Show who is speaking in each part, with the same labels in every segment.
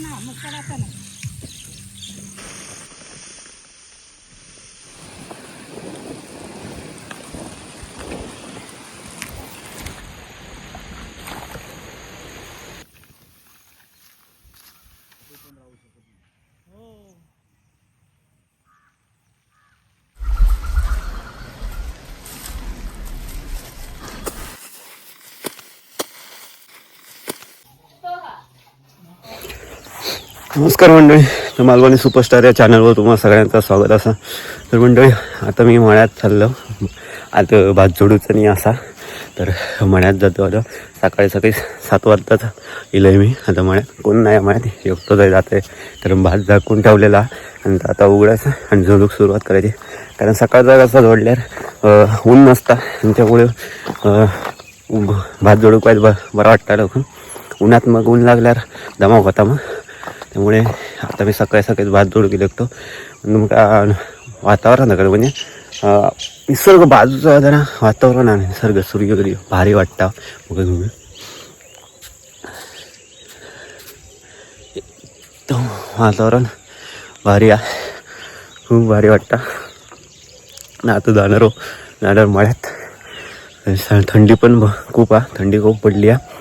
Speaker 1: ना मग करायचं ना
Speaker 2: नमस्कार मंडळी. तर मालवणी सुपरस्टार या चॅनलवर तुम्हाला सगळ्यांचं स्वागत असा. तर मंडळी आता मी मळ्यात चाललो. आता भात जोडूचं नाही असा. तर मळ्यात जातो आता. सकाळी सकाळी सात वाजताच येईल मी. आता मळ्यात कोण नाही मळ्यात. एकटो जाय आहे. तर भात झाकून ठेवलेला. आणि आता उघडायचं आणि झोडूक सुरुवात करायची. कारण सकाळचा कसा जोडल्यावर ऊन नसता. आणि त्यामुळे भात जोडूक पाहिजे ब बरं वाटतं लवकर उन्हात मग ऊन लागल्यावर दमाव होता मग. त्यामुळे आता मी सकाळी सकाळी भात जोड गेलो लागतो मग का म्हणजे निसर्ग बाजूचं जरा वातावरण आहे निसर्ग सूर्य भारी वाटता. मग तुम्ही. एकदम वातावरण भारी आहे. खूप भारी वाटता. ना आता जाणार हो जाणार मळ्यात. थंडी पण खूप आहे. थंडी खूप पडली आहे.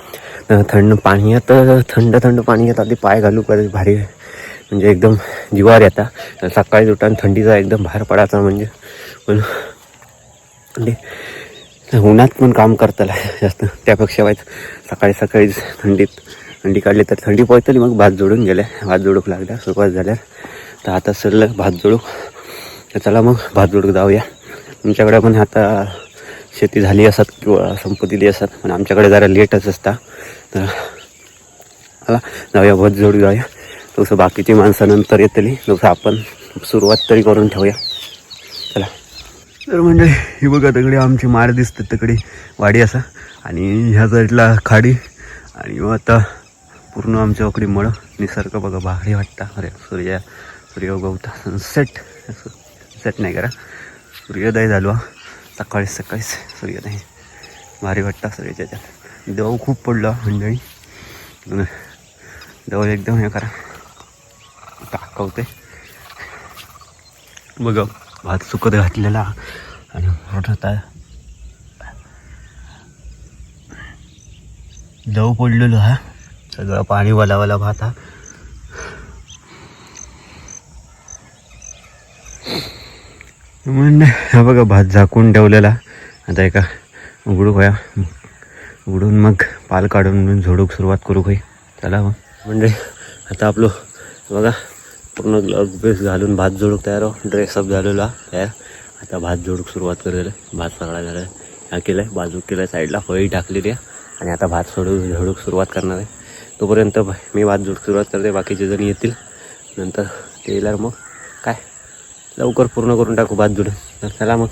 Speaker 2: थंड पाणी येतं थंड थंड पाणी येतं ते पाय घालू परत भारी म्हणजे एकदम जिवार येता. सकाळी उठान थंडीचा एकदम बाहेर पडायचा म्हणजे. पण ते उन्हात पण काम करताला जास्त. त्यापेक्षा वाईट. सकाळी सकाळीच थंडीत थंडी काढली तर थंडी पळतली मग भात जोडून गेल्या भात जोडूक लागल्या सुरुवात झाल्या. तर आता सरलं भात जोडूक. तर चला मग भात जोडूक जाऊया. तुमच्याकडे पण आता शेती झाली असत किंवा संपत्ती असत पण आमच्याकडे जरा लेटच असता. तर चला जाऊया भात जोडी जाऊया. तसं बाकीची माणसं नंतर येतली. तसं आपण सुरुवात तरी करून ठेवूया. चला. तर म्हणजे ही बघा तिकडे आमची माळ दिसते तिकडे वाडी असा. आणि ह्या साईडला खाडी. आणि मग आता पूर्ण आमच्या इकडे मळं. निसर्ग बघा भारी वाटतं. अरे सूर्य सूर्य उगवता सनसेट सनसेट नाही करा. सूर्योदय झालो सकाळी सकाळीच सूर्योदय. भारी वाटतं सूर्याच्या दव खूप पडला मंडळी दव एकदम हे करा. टाकवते. बघा भात सुकत घातलेला आणि मोठा आहे दव पडलेलो हा. सगळं पाणी वलावाला भात हा. म्हणजे हा बघा भात झाकून ठेवलेला. आता एका उघडू होया उडून मग पाल काढून झोडूक सुरुवात करू काही चला मग. म्हणजे आता आपलं बघा पूर्ण ग्लव्ह बेस घालून भात जोडूक तयार हो ड्रेसअप झालेला तयार आता भात जोडूक सुरुवात करेल. भात सगळा झाला. हा केलं आहे बाजू केलं आहे साईडला फळी टाकलेली आहे. आणि आता भात सोडू झोडूक सुरुवात करणार आहे. तोपर्यंत मी भात जोडूक सुरुवात करते. बाकीचे जण येतील. नंतर ते येणार मग काय? लवकर पूर्ण करून टाकू भात जोडून तर चला मग.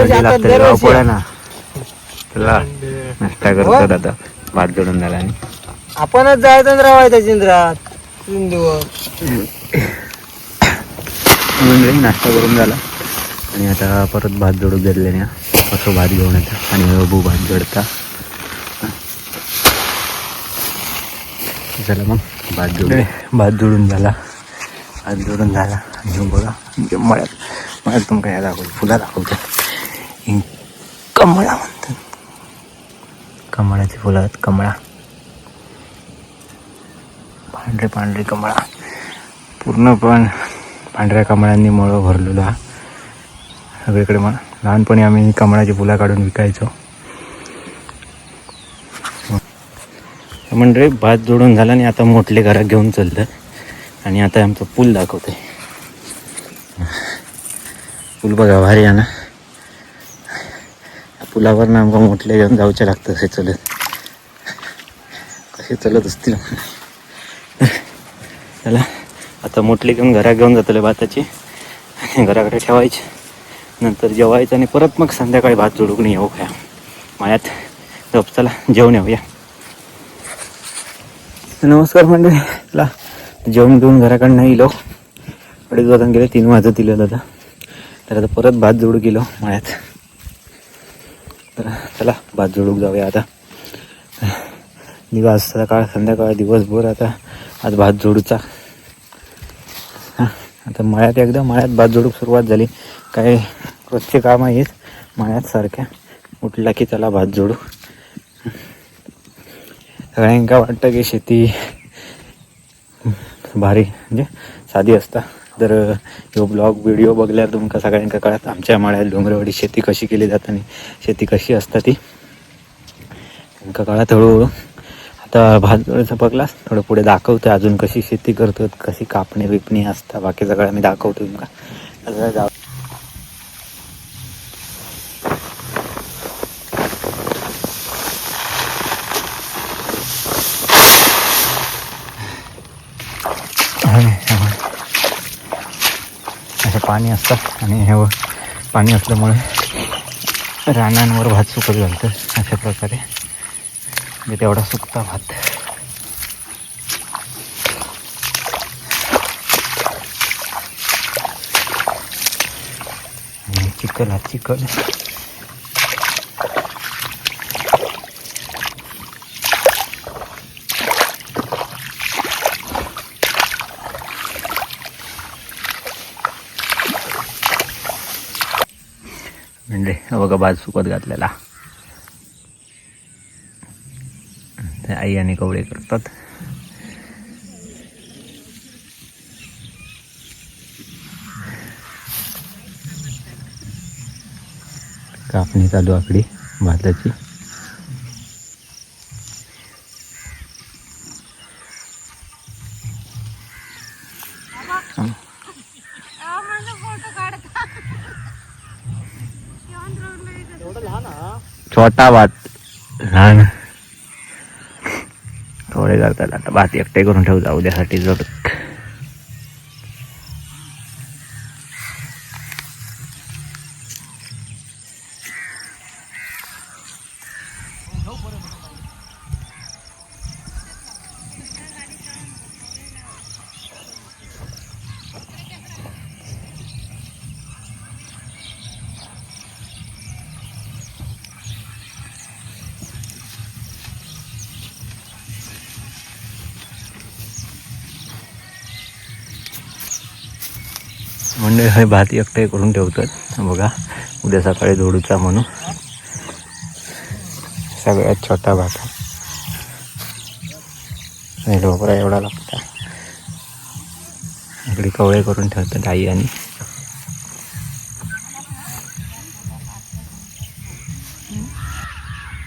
Speaker 2: थंडी लागते गाव पडा ना चला नाश्ता करतो आता भात जोडून झाला आणि.
Speaker 3: आपणच जायचं आणि राहायचं चिंद्रात तीन दिवस.
Speaker 2: म्हणजे नाश्ता करून झाला. आणि आता परत भात जोडून गेले ना. असं भात घेऊन येतं. आणि अबू भात जोडता. चला मग भात जोडून. भात जोडून झाला. भात जोडून झाला. आणि बघा म्हणजे मळ्यात मळ्यात तुमका ह्या दाखवतो फुला दाखवतो कमळा म्हणतात. कमळाची फुलं आहेत कमळा. पांढरे पांढरे कमळा. पूर्ण पण पांढऱ्या कमळांनी मळं भरलेलो. हा सगळीकडे मग लहानपणी आम्ही कमळाची फुलं काढून विकायचो. म्हणजे भात जोडून झाला आणि आता मोठले घरात घेऊन चाललं आणि आता आमचं पूल दाखवते पूल बघा भारी आहे ना? पुलावर ना आमका मोठले घेऊन जाऊचे लागतं असे चलत. कसे चलत असतील. चला आता मोठली घेऊन घरात घेऊन जातले भाताची. आणि घराकडे ठेवायची.
Speaker 3: नंतर जेवायचं आणि परत मग संध्याकाळी भात जोडून येऊ काय मायात. झोप चला जेवण येऊया. नमस्कार मंडळीला जेवण घेऊन घराकडनं येलो अडीच वाजून गेले तीन वाजत दिलेलं होतं तर आता परत भात जोडू गेलो मायात. तर चला भात जोडूक जाऊया आता. दिवस सकाळ संध्याकाळ दिवसभर आता आज भात जोडूचा आता मळ्यात एकदा मळ्यात भात जोडूक सुरुवात झाली. काय रोजचे काम आहेत मळ्यात सारख्या. उठला की चला भात जोडू सगळ्यांका वाटतं की शेती भारी म्हणजे साधी असता. तर ह्यो ब्लॉग व्हिडिओ बघल्यावर तुमका सगळ्यांका कळत आमच्या मळ्यात डोंगरवाडी शेती कशी केली जाता आणि शेती कशी असता ती. तुमका कळत हळूहळू. आता भात जोडायचा बघलास थोडं पुढे दाखवतो अजून कशी शेती करतो कशी कापणी बिपणी असता बाकी सगळं मी दाखवतो तुमका आता जाऊ आणि असं पाणी असतं आणि हे पाणी असल्यामुळे रानांवर भात सुकत घालतं अशा प्रकारे. म्हणजे तेवढा सुकता भात. आणि चिखल हा चिखल. म्हणजे बघा भात सुकत घातलेला. ते आई आणि कवळे करतात. कापणी चालू आकडी भाताची. छोटा भात लहान थोडे करतात आता. भात एकटे करून ठेवू. जाऊ द्यासाठी जर मंडळी हे भात एकटे करून ठेवतात. बघा उद्या सकाळी धोडूचा म्हणून. सगळ्यात छोटा भात आणि ढोकरा एवढा लागता. इकडे कवळे करून ठेवतात आई आणि.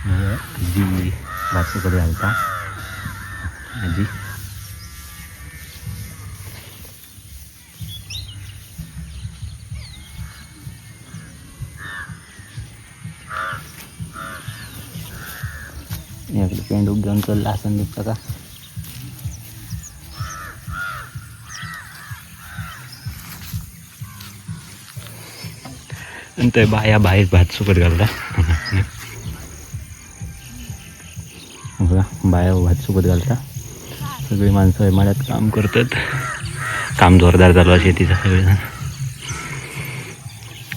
Speaker 3: आजी भात घालता आजी. इकडे पेंडूक घेऊन चलला असं दिसतं का आणि ते बाया बाहेर भात सुकट घालता. बघा बाया भात सुकट घालता. सगळी माणसं मळ्यात काम करतात. काम जोरदार चालू आहे शेतीचं सगळेजण.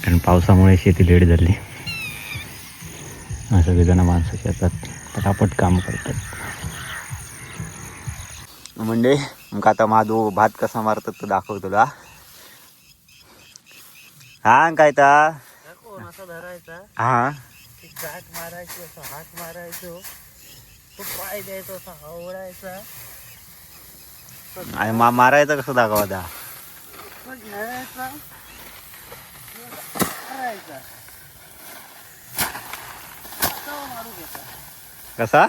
Speaker 3: कारण पावसामुळे शेती लेट झाली. सगळेजण माणसं शेतात पटापट काम करतात. म्हणजे मग आता माधू भात कसा मारतात तो दाखव तुला. हा काय ता
Speaker 4: कोण असा धरायचा.
Speaker 3: हा.
Speaker 4: मारायची असं हात मारायचो. तो पाय द्यायचा असा
Speaker 3: आणि मा मारायचं कसं दाखव
Speaker 4: घ्यायचा मारायचा असा मारू घेता.
Speaker 3: कसा?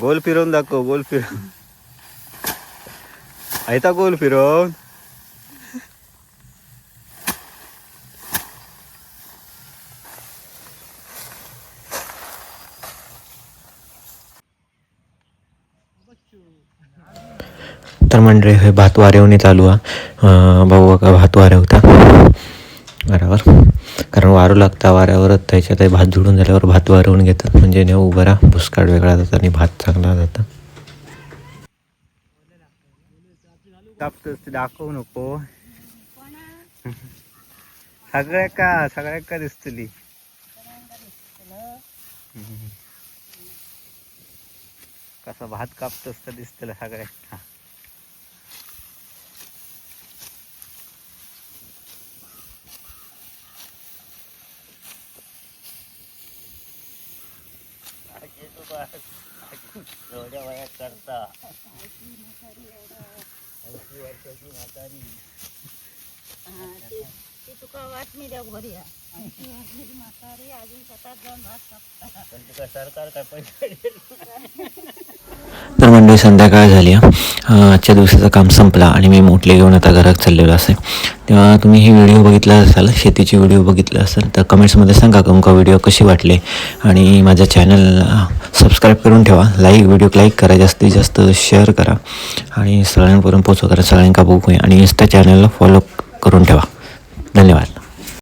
Speaker 3: गोल फिरवून दाखव गोल फिरवून ऐता गोल फिरवून?
Speaker 1: तर मंडळी हे भात वारेवणी चालू आहे. भाऊ का भात वाऱ्या बरोबर कारण वारू लागता वाऱ्यावरच त्याच्यात भात झुडून झाल्यावर भात वारवून घेतात. म्हणजे नेऊ उभं राहा भुसकाड वेगळा जातं आणि भात चांगला जातं.
Speaker 3: दाखवू नको. सगळ्या का सगळ्या का दिसतली? कसा भात कापतोस तर दिसतलं सगळ्या एवढ्या वयात करता. ऐंशी वर्षाची म्हातारी.
Speaker 5: ती तुका वाटणी द्या घरी ऐंशी वर्षाची म्हातारी अजून शेतात जाऊन भात कापता.
Speaker 3: पण तुका सरकार काय पैसे
Speaker 1: तर मंडळी संध्याकाळ झाली आहे. आजच्या दिवसाचं काम संपला आणि मी मोठले घेऊन आता घरात चाललेलो असेल. तेव्हा तुम्ही हे व्हिडिओ बघितला असाल शेतीची व्हिडिओ बघितला असेल तर कमेंट्समध्ये सांगा तुमका व्हिडिओ कशी वाटले. आणि माझ्या चॅनल सबस्क्राईब करून ठेवा लाईक व्हिडिओ लाईक करा जास्तीत जास्त शेअर करा. आणि सगळ्यांपर्यंत पोचवा करा सगळ्यांका बघूया आणि इन्स्टा चॅनलला फॉलो करून ठेवा. धन्यवाद.